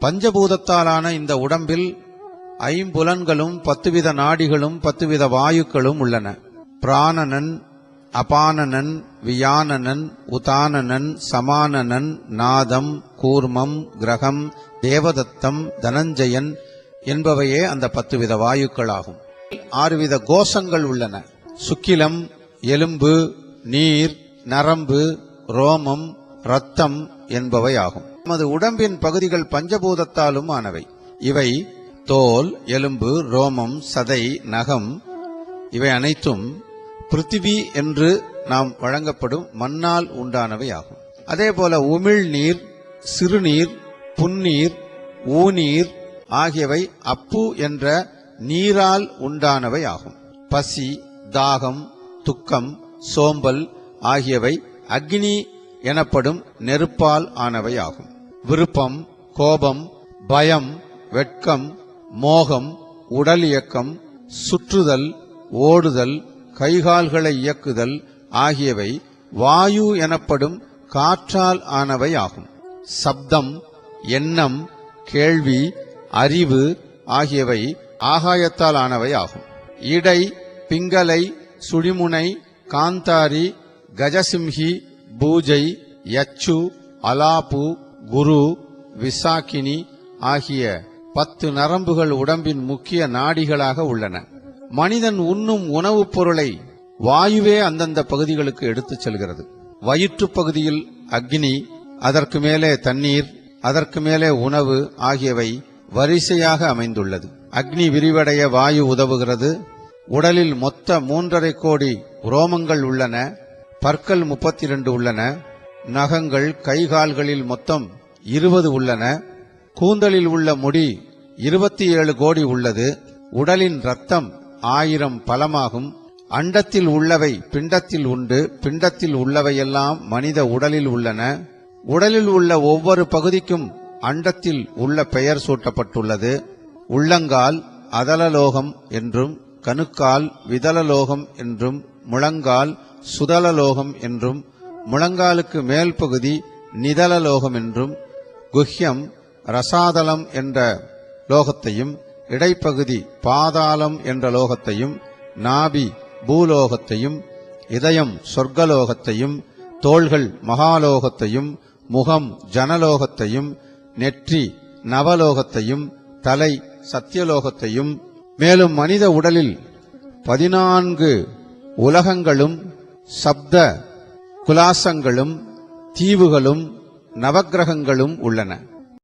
பஞ்சபூதத்தாலான இந்த உடம்பில் ஐம்புலன்களும் பத்துவித நாடிகளும் பத்துவித வாயுக்களும் உள்ளன. பிராணனன் அபானனன் வியானனன் உதானனன் சமானனன் நாதம் கூர்மம் கிரகம் தேவதத்தம் தனஞ்சயன் என்பவையே அந்த பத்துவித வாயுக்களாகும். ஆறுவித கோஷங்கள் உள்ளன. சுக்கிலம் எலும்பு நீர் நரம்பு ரோமம் இரத்தம் என்பவை ஆகும். நமது உடம்பின் பகுதிகள் பஞ்சபூதத்தாலும் ஆனவை. இவை தோல் எலும்பு ரோமம் சதை நகம் இவை அனைத்தும் பிருத்திவி என்று நாம் வழங்கப்படும் மண்ணால் உண்டானவை ஆகும் அதே போல உமிழ்நீர் சிறுநீர் புன்னீர் ஊநீர் ஆகியவை அப்பு என்ற நீரால் உண்டானவை ஆகும் பசி தாகம் துக்கம் சோம்பல் ஆகியவை அக்னி எனப்படும் நெருப்பால் ஆனவை ஆகும் விருப்பம் கோபம் பயம் வெட்கம் மோகம் உடல் இயக்கம் சுற்றுதல் ஓடுதல் கைகால்களை இயக்குதல் ஆகியவை வாயு எனப்படும் காற்றால் ஆனவை ஆகும். சப்தம் எண்ணம் கேள்வி அறிவு ஆகியவை ஆகாயத்தால் ஆனவை ஆகும். இடை பிங்கலை சுழிமுனை காந்தாரி கஜசிம்ஹி பூஜை யச்சு அலாபு குரு விசாக்கினி ஆகிய பத்து நரம்புகள் உடம்பின் முக்கிய நாடிகளாக உள்ளன. மனிதன் உண்ணும் உணவுப் பொருளை வாயுவே அந்தந்த பகுதிகளுக்கு எடுத்துச் செல்கிறது. வயிற்றுப் பகுதியில் அக்னி அதற்கு மேலே தண்ணீர் அதற்கு மேலே உணவு ஆகியவை வரிசையாக அமைந்துள்ளது. அக்னி விரிவடைய வாயு உதவுகிறது. உடலில் மொத்த மூன்றரை கோடி ரோமங்கள் உள்ளன. பற்கள் முப்பத்தி இரண்டு உள்ளன. நகங்கள் கைகால்களில் மொத்தம் இருபது உள்ளன. கூந்தலில் உள்ள முடி இருபத்தி ஏழு கோடி உள்ளது. உடலின் ரத்தம் ஆயிரம் பலமாகும். அண்டத்தில் உள்ளவை பிண்டத்தில் உண்டு. பிண்டத்தில் உள்ளவையெல்லாம் மனித உடலில் உள்ளன. உடலில் உள்ள ஒவ்வொரு பகுதிக்கும் அண்டத்தில் உள்ள பெயர் சூட்டப்பட்டுள்ளது. உள்ளங்கால் அதலலோகம் என்றும் கணுக்கால் விதலலோகம் என்றும் முழங்கால் சுதலலோகம் என்றும் முழங்காலுக்கு மேல் பகுதி நிதலலோகம் என்றும் குஹ்யம் ரசாதலம் என்ற லோகத்தையும் இடைப்பகுதி பாதாளம் என்ற லோகத்தையும் நாபி பூலோகத்தையும் இதயம் சொர்க்கலோகத்தையும் தோள்கள் மகாலோகத்தையும் முகம் ஜனலோகத்தையும் நெற்றி நவலோகத்தையும் தலை சத்தியலோகத்தையும் மேலும் மனித உடலில் பதினான்கு உலகங்களும் சப்த குலாசங்களும் தீவுகளும் நவக்கிரகங்களும் உள்ளன.